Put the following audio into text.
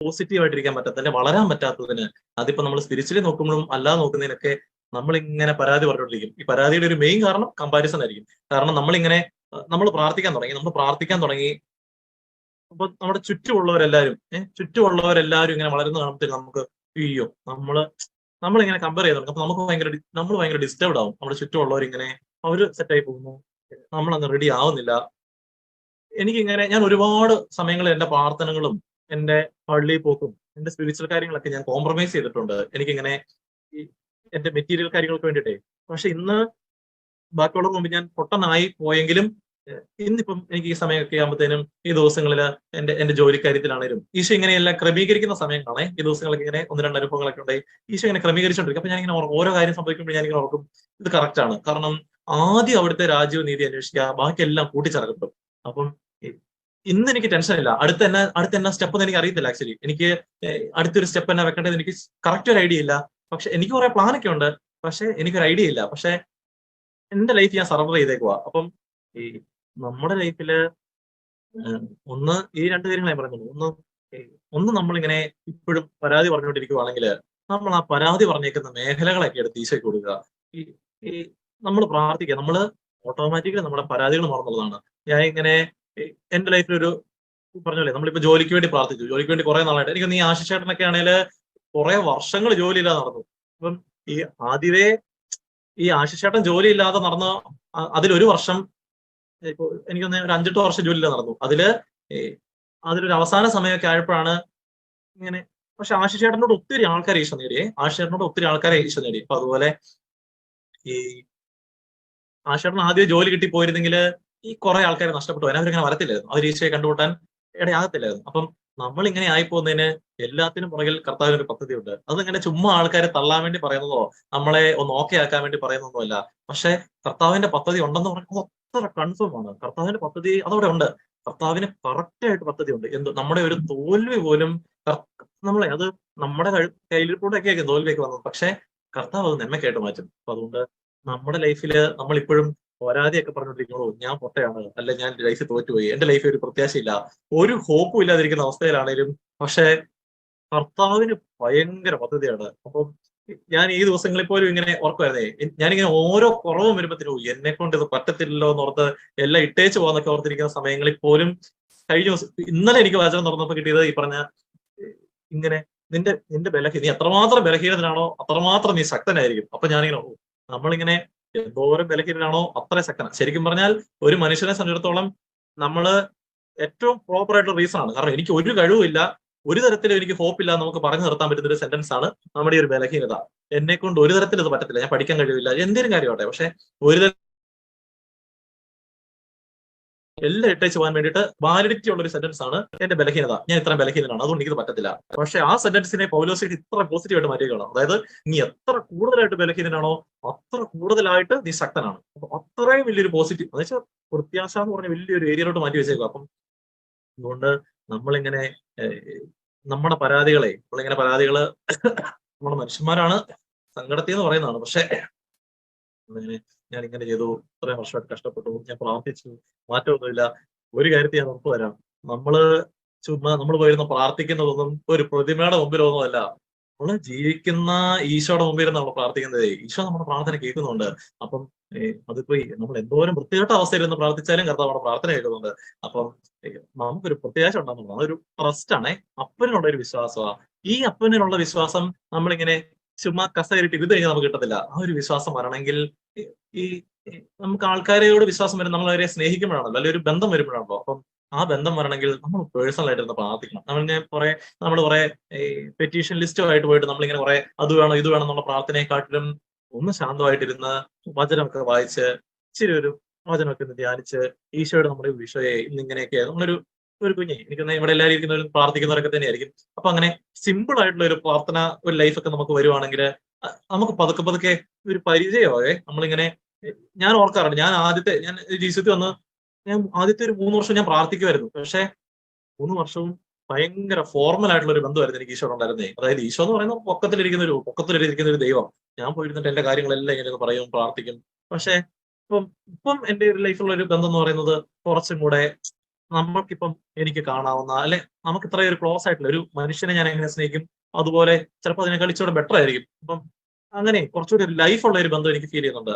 Positive ആയിട്ടിരിക്കാൻ പറ്റാത്തതിന് വളരാൻ പറ്റാത്തതിന്. അതിപ്പോ നമ്മൾ സ്പിരിച്വലി നോക്കുമ്പോഴും അല്ലാതെ നോക്കുന്നതിനൊക്കെ നമ്മൾ ഇങ്ങനെ പരാതി പറഞ്ഞുകൊണ്ടിരിക്കും. ഈ പരാതിയുടെ ഒരു മെയിൻ കാരണം കമ്പാരിസൺ ആയിരിക്കും. കാരണം നമ്മളിങ്ങനെ നമ്മൾ പ്രാർത്ഥിക്കാൻ തുടങ്ങി നമ്മൾ പ്രാർത്ഥിക്കാൻ തുടങ്ങി. അപ്പൊ നമ്മുടെ ചുറ്റുമുള്ളവരെല്ലാവരും ഏഹ് ചുറ്റുമുള്ളവരെല്ലാവരും ഇങ്ങനെ വളരുന്ന കാണുമ്പോഴത്തേക്ക് നമുക്ക് അയ്യോ നമ്മൾ നമ്മളിങ്ങനെ കമ്പയർ ചെയ്ത് തുടങ്ങും അപ്പൊ നമുക്ക് ഭയങ്കര നമ്മൾ ഭയങ്കര ഡിസ്റ്റർബ്ഡ് ആവും. നമ്മുടെ ചുറ്റുമുള്ളവർ ഇങ്ങനെ അവർ സെറ്റായി പോകുന്നു. നമ്മളങ്ങ് റെഡി ആവുന്നില്ല. എനിക്കിങ്ങനെ ഞാൻ ഒരുപാട് സമയങ്ങളിൽ എന്റെ പ്രാർത്ഥനകളും എന്റെ പള്ളി പോക്കും. എന്റെ സ്പിരിച്വൽ കാര്യങ്ങളൊക്കെ ഞാൻ കോംപ്രമൈസ് ചെയ്തിട്ടുണ്ട്. എനിക്കിങ്ങനെ ഈ എന്റെ മെറ്റീരിയൽ കാര്യങ്ങൾക്ക് വേണ്ടിയിട്ടേ. പക്ഷെ ഇന്ന് ബാക്കിയുള്ള മുമ്പ് ഞാൻ പൊട്ടനായി പോയെങ്കിലും ഇന്നിപ്പം എനിക്ക് ഈ സമയമൊക്കെ ആകുമ്പോഴത്തേനും ഈ ദിവസങ്ങളിൽ എന്റെ എന്റെ ജോലിക്കാര്യത്തിലാണേലും ഈശോ ഇങ്ങനെയെല്ലാം ക്രമീകരിക്കുന്ന സമയങ്ങളാണ്. ഈ ദിവസങ്ങളൊക്കെ ഇങ്ങനെ ഒന്ന് രണ്ട് അനുഭവങ്ങളൊക്കെ ഉണ്ട് ഈശോ ഇങ്ങനെ ക്രമീകരിച്ചോണ്ടിരിക്കും. അപ്പൊ ഞാനിങ്ങനെ ഓരോ കാര്യം സംഭവിക്കുമ്പോൾ ഞാൻ ഇങ്ങനെ ഓർക്കും ഇത് കറക്റ്റ് ആണ്. കാരണം ആദ്യം അവിടുത്തെ രാജ്യവും നീതി അന്വേഷിക്കുക ബാക്കിയെല്ലാം കൂട്ടിച്ചേർക്കപ്പെടും. അപ്പം ഇന്ന് എനിക്ക് ടെൻഷൻ ഇല്ല. അടുത്ത എന്നാ അടുത്ത എന്നാ സ്റ്റെപ്പ് എന്ന് എനിക്ക് അറിയത്തില്ല ആക്ച്വലി എനിക്ക് അടുത്തൊരു സ്റ്റെപ്പ് എന്നാ വെക്കേണ്ടത് എനിക്ക് കറക്റ്റ് ഒരു ഐഡിയ ഇല്ല. പക്ഷെ എനിക്ക് കുറെ പ്ലാൻ ഒക്കെ ഉണ്ട്. പക്ഷെ എനിക്കൊരു ഐഡിയ ഇല്ല. പക്ഷെ എന്റെ ലൈഫ് ഞാൻ സർവർ ചെയ്തേക്കുവാ. അപ്പം ഈ നമ്മുടെ ലൈഫിൽ ഒന്ന് ഈ രണ്ട് കാര്യങ്ങൾ ഞാൻ പറയുന്നുള്ളൂ ഒന്ന് ഒന്ന് നമ്മളിങ്ങനെ ഇപ്പോഴും പരാതി പറഞ്ഞുകൊണ്ടിരിക്കുവാണെങ്കിൽ നമ്മൾ ആ പരാതി പറഞ്ഞേക്കുന്ന മേഖലകളൊക്കെ എടുത്ത് ഈശോയ്ക്ക് കൊടുക്കുക. ഈ നമ്മൾ പ്രാർത്ഥിക്കുക. നമ്മൾ ഓട്ടോമാറ്റിക്കലി നമ്മുടെ പരാതികൾ മറന്നുള്ളതാണ്. ഞാൻ ഇങ്ങനെ എന്റെ ലൈഫിൽ ഒരു പറഞ്ഞല്ലേ നമ്മളിപ്പോ ജോലിക്ക് വേണ്ടി പ്രാർത്ഥിച്ചു. ജോലിക്ക് വേണ്ടി കുറെ നാളായിട്ട്. എനിക്ക് നീ ആശിച്ചേട്ടനൊക്കെ ആണെങ്കിൽ കുറെ വർഷങ്ങൾ ജോലി ഇല്ലാതെ നടന്നു. അപ്പം ഈ ആദ്യമേ ഈ ആശിച്ചേട്ടൻ ജോലിയില്ലാതെ നടന്ന അ- അതിലൊരു വർഷം ഇപ്പൊ എനിക്കൊന്ന് ഒരു അഞ്ചെട്ട് വർഷം ജോലി ഇല്ലാതെ നടന്നു. അതിൽ അതിലൊരു അവസാന സമയമൊക്കെ ആയപ്പോഴാണ് ഇങ്ങനെ പക്ഷെ ആശിച്ചേട്ടനോട് ഒത്തിരി ആൾക്കാരെ ഈശ്വരം നേടിയേ ആശിച്ചേട്ടനോട് ഒത്തിരി ആൾക്കാരെ ഈശ്വരം നേടി. അപ്പൊ അതുപോലെ ഈ ആശേട്ടൻ ആദ്യം ജോലി കിട്ടി പോയിരുന്നെങ്കിൽ ഈ കുറെ ആൾക്കാരെ നഷ്ടപ്പെട്ടു. പോയി അവരിങ്ങനെ വരത്തില്ലായിരുന്നു. അവർ ഈശോയെ കണ്ടുമുട്ടാൻ ഇടയാകത്തില്ലായിരുന്നു അപ്പം നമ്മൾ ഇങ്ങനെ ആയി പോകുന്നതിന് എല്ലാത്തിനും പുറകിൽ കർത്താവിന് ഒരു പദ്ധതി ഉണ്ട് അതിങ്ങനെ ചുമ്മാ ആൾക്കാരെ തള്ളാൻ വേണ്ടി പറയുന്നതോ നമ്മളെ ഒന്ന് ഓക്കെ ആക്കാൻ വേണ്ടി പറയുന്നതോ അല്ല. പക്ഷെ കർത്താവിന്റെ പദ്ധതി ഉണ്ടെന്ന് പറയുമ്പോൾ അത്ര കൺഫേം ആണ്. കർത്താവിന്റെ പദ്ധതി അതവിടെ ഉണ്ട്. കർത്താവിന് കറക്റ്റ് ആയിട്ട് പദ്ധതി ഉണ്ട്. എന്ത്? നമ്മുടെ ഒരു തോൽവി പോലും നമ്മളെ അത് നമ്മുടെ കയ്യിൽ കൂടെ ഒക്കെ തോൽവിയൊക്കെ വന്നത്. പക്ഷെ കർത്താവ് അത് നന്മക്കായിട്ട് മാറ്റും. അപ്പൊ അതുകൊണ്ട് നമ്മുടെ ലൈഫിൽ നമ്മൾ ഇപ്പോഴും പരാതിയൊക്കെ പറഞ്ഞുകൊണ്ടിരിക്കണോ ഞാൻ പൊട്ടയാണ്. അല്ല ഞാൻ ലൈഫ് തോറ്റുപോയി. എന്റെ ലൈഫിൽ ഒരു പ്രത്യാശയില്ല. ഒരു ഹോപ്പും ഇല്ലാതിരിക്കുന്ന അവസ്ഥയിലാണേലും പക്ഷെ കർത്താവിന് ഭയങ്കര പദ്ധതിയാണ്. അപ്പം ഞാൻ ഈ ദിവസങ്ങളിൽ പോലും ഇങ്ങനെ ഓർക്കുമായിരുന്നേ ഞാനിങ്ങനെ ഓരോ കുറവും വരുമ്പോഴത്തേനും എന്നെ കൊണ്ട് ഇത് പറ്റത്തില്ലല്ലോ എന്ന് ഓർത്ത് എല്ലാം ഇട്ടേച്ച് പോകാന്നൊക്കെ ഓർത്തിരിക്കുന്ന സമയങ്ങളിൽ പോലും കഴിഞ്ഞ ദിവസം ഇന്നലെ എനിക്ക് വാചകം തുറന്നപ്പോൾ കിട്ടിയത് ഈ പറഞ്ഞ ഇങ്ങനെ നിന്റെ നിന്റെ ബലഹീന നീ എത്രമാത്രം ബലഹീനതനാണോ അത്രമാത്രം നീ ശക്തനായിരിക്കും. അപ്പൊ ഞാനിങ്ങനെ നമ്മളിങ്ങനെ എന്തോരം ബലഹീനനാണോ അത്ര ശക്തന ശരിക്കും പറഞ്ഞാൽ ഒരു മനുഷ്യനെ സംബന്ധിച്ചിടത്തോളം നമ്മൾ ഏറ്റവും പ്രോപ്പർ ആയിട്ടുള്ള റീസൺ ആണ്. കാരണം എനിക്ക് ഒരു കഴിവില്ല ഒരു തരത്തിലും എനിക്ക് ഹോപ്പ് ഇല്ല നമുക്ക് പറഞ്ഞു നിർത്താൻ പറ്റുന്ന ഒരു സെന്റൻസ് ആണ് നമ്മുടെ ഒരു ബലഹീനത. എന്നെ കൊണ്ട് ഒരു തരത്തിലും ഇത് പറ്റത്തില്ല. ഞാൻ പഠിക്കാൻ കഴിവില്ല. എന്തെങ്കിലും കാര്യമാട്ടെ പക്ഷെ ഒരു എല്ലാം ഇട്ടേച്ച് പോകാൻ വേണ്ടിയിട്ട് വാലിഡിറ്റി ഉള്ള ഒരു സെന്റൻസ് ആണ് എന്റെ ബലഹീനത. ഞാൻ ഇത്ര ബലഹീനനാണ്. അതുകൊണ്ട് എനിക്ക് പറ്റത്തില്ല. പക്ഷെ ആ സെന്റൻസിനെ പൗലോസിന് ഇത്ര പോസിറ്റീവ് ആയിട്ട് മാറ്റിയേക്കണം അതായത് നീ എത്ര കൂടുതലായിട്ട് ബലഹീനനാണോ അത്ര കൂടുതലായിട്ട് നീ ശക്തനാണ്. അപ്പൊ അത്രയും വലിയൊരു പോസിറ്റീവ് എന്ന് വെച്ചാൽ പ്രത്യാശ എന്ന് പറഞ്ഞ വലിയൊരു ഏരിയയിലോട്ട് മാറ്റി വെച്ചേക്കും അപ്പം അതുകൊണ്ട് നമ്മളിങ്ങനെ നമ്മുടെ പരാതികളെ നമ്മളിങ്ങനെ പരാതികൾ നമ്മുടെ മനുഷ്യന്മാരാണ് സങ്കടത്തിൽ എന്ന് പറയുന്നതാണ്. പക്ഷെ അങ്ങനെ ഞാൻ ഇങ്ങനെ ചെയ്തു. ഇത്രയും വർഷമായിട്ട് കഷ്ടപ്പെട്ടു. ഞാൻ പ്രാർത്ഥിച്ചു. മാറ്റമൊന്നുമില്ല. ഒരു കാര്യത്തിൽ ഞാൻ ഉറപ്പ് തരാം നമ്മൾ ചുമ്മാ നമ്മൾ പോയിരുന്ന പ്രാർത്ഥിക്കുന്നതൊന്നും ഒരു പ്രതിമയുടെ മുമ്പിലൊന്നുമല്ല. നമ്മൾ ജീവിക്കുന്ന ഈശോയുടെ മുമ്പിൽ നമ്മൾ പ്രാർത്ഥിക്കുന്നത്. ഈശോ നമ്മുടെ പ്രാർത്ഥന കേൾക്കുന്നുണ്ട്. അപ്പം അതിപ്പോ നമ്മൾ എന്തോരം വൃത്തികെട്ട അവസ്ഥയിൽ നിന്ന് പ്രാർത്ഥിച്ചാലും കർത്താവ് നമ്മുടെ പ്രാർത്ഥന കേൾക്കുന്നുണ്ട്. അപ്പം നമുക്കൊരു പ്രത്യാശ ഉണ്ടാകുന്നുണ്ട് അതൊരു ട്രസ്റ്റ് ആണേ. അപ്പനുള്ള ഒരു വിശ്വാസമാണ് ഈ അപ്പനിലുള്ള വിശ്വാസം നമ്മളിങ്ങനെ ചുമ്മാ കസേരയിട്ട് ഇത് കഴിഞ്ഞാൽ നമുക്ക് കിട്ടത്തില്ല. ആ ഒരു വിശ്വാസം വരണമെങ്കിൽ ഈ- നമുക്ക് ആൾക്കാരെയോട് വിശ്വാസം വരും നമ്മൾ അവരെ സ്നേഹിക്കുമ്പോഴാണല്ലോ അല്ലെങ്കിൽ ഒരു ബന്ധം വരുമ്പോഴാണല്ലോ. അപ്പം ആ ബന്ധം വരണമെങ്കിൽ നമ്മൾ പേഴ്സണൽ ആയിട്ട് ഇരുന്ന് പ്രാർത്ഥിക്കണം. നമ്മൾ ഞാൻ കുറെ നമ്മൾ കുറെ പെറ്റീഷൻ ലിസ്റ്റോ ആയിട്ട് പോയിട്ട് നമ്മളിങ്ങനെ കുറെ അത് വേണം ഇത് വേണം എന്നുള്ള പ്രാർത്ഥനയെക്കാട്ടിലും ഒന്ന് ശാന്തമായിട്ടിരുന്ന് വചനമൊക്കെ വായിച്ച് ഇച്ചിരി ഒരു വചനമൊക്കെ ഒന്ന് ധ്യാനിച്ച് ഈശോയുടെ നമ്മുടെ വിഷയെ ഇന്നിങ്ങനെയൊക്കെ നമ്മളൊരു ഒരു കുഞ്ഞെ. എനിക്ക് ഇവിടെ എല്ലാവരും ഇരിക്കുന്നവരും പ്രാർത്ഥിക്കുന്നവരൊക്കെ തന്നെയായിരിക്കും. അപ്പൊ അങ്ങനെ സിമ്പിൾ ആയിട്ടുള്ള ഒരു പ്രാർത്ഥന ഒരു ലൈഫൊക്കെ നമുക്ക് വരുവാണെങ്കിൽ നമുക്ക് പതുക്കെ പതുക്കെ ഒരു പരിചയമാകെ നമ്മളിങ്ങനെ ഞാൻ ഓർക്കാറുണ്ട്. ഞാൻ ആദ്യത്തെ ഞാൻ ജീസത്തിൽ വന്ന് ഞാൻ ആദ്യത്തെ ഒരു മൂന്ന് വർഷം ഞാൻ പ്രാർത്ഥിക്കുമായിരുന്നു. പക്ഷെ മൂന്ന് വർഷവും ഭയങ്കര ഫോർമൽ ആയിട്ടുള്ള ഒരു ബന്ധമായിരുന്നു എനിക്ക് ഈശോ ഉണ്ടായിരുന്നേ. അതായത് ഈശോ എന്ന് പറയുന്നത് പൊക്കത്തിലിരിക്കുന്ന ഒരു പൊക്കത്തിലിരിക്കുന്ന ഒരു ദൈവം. ഞാൻ പോയിരുന്നിട്ട് എന്റെ കാര്യങ്ങളെല്ലാം ഇങ്ങനെ പറയും പ്രാർത്ഥിക്കും. പക്ഷെ ഇപ്പം ഇപ്പം എന്റെ ഒരു ലൈഫിലുള്ള ഒരു ബന്ധം എന്ന് പറയുന്നത് കുറച്ചും കൂടെ നമ്മൾക്കിപ്പം എനിക്ക് കാണാവുന്ന അല്ലെ നമുക്ക് ഇത്രയും ഒരു ക്ലോസ് ആയിട്ടുള്ള ഒരു മനുഷ്യനെ ഞാൻ എങ്ങനെ സ്നേഹിക്കും? അതുപോലെ ചിലപ്പോൾ അതിനെ കളിച്ചുകൂടെ ബെറ്റർ ആയിരിക്കും. അപ്പം അങ്ങനെ കുറച്ചുകൂടി ഒരു ലൈഫ് ഉള്ള ഒരു ബന്ധം എനിക്ക് ഫീൽ ചെയ്യുന്നുണ്ട്.